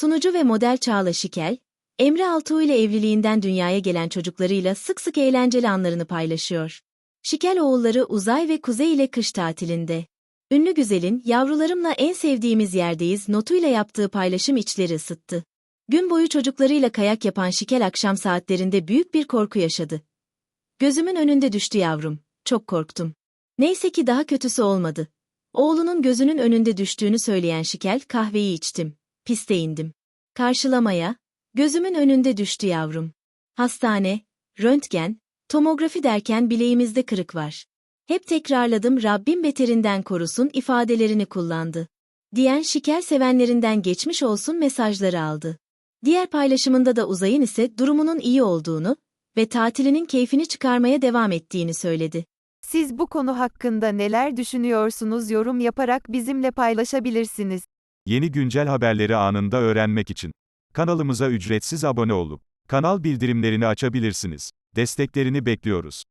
Sunucu ve model Çağla Şikel, Emre Altuğ ile evliliğinden dünyaya gelen çocuklarıyla sık sık eğlenceli anlarını paylaşıyor. Şikel oğulları Uzay ve Kuzey ile kış tatilinde. Ünlü güzelin, yavrularımla en sevdiğimiz yerdeyiz notuyla yaptığı paylaşım içleri ısıttı. Gün boyu çocuklarıyla kayak yapan Şikel akşam saatlerinde büyük bir korku yaşadı. Gözümün önünde düştü yavrum, çok korktum. Neyse ki daha kötüsü olmadı. Oğlunun gözünün önünde düştüğünü söyleyen Şikel kahveyi içtim, piste indim. Karşılamaya, gözümün önünde düştü yavrum. Hastane, röntgen, tomografi derken bileğimizde kırık var. Hep tekrarladım Rabbim beterinden korusun ifadelerini kullandı. Diyen Şikel sevenlerinden geçmiş olsun mesajları aldı. Diğer paylaşımında da Uzay'ın ise durumunun iyi olduğunu ve tatilinin keyfini çıkarmaya devam ettiğini söyledi. Siz bu konu hakkında neler düşünüyorsunuz yorum yaparak bizimle paylaşabilirsiniz. Yeni güncel haberleri anında öğrenmek için kanalımıza ücretsiz abone olup kanal bildirimlerini açabilirsiniz. Desteklerini bekliyoruz.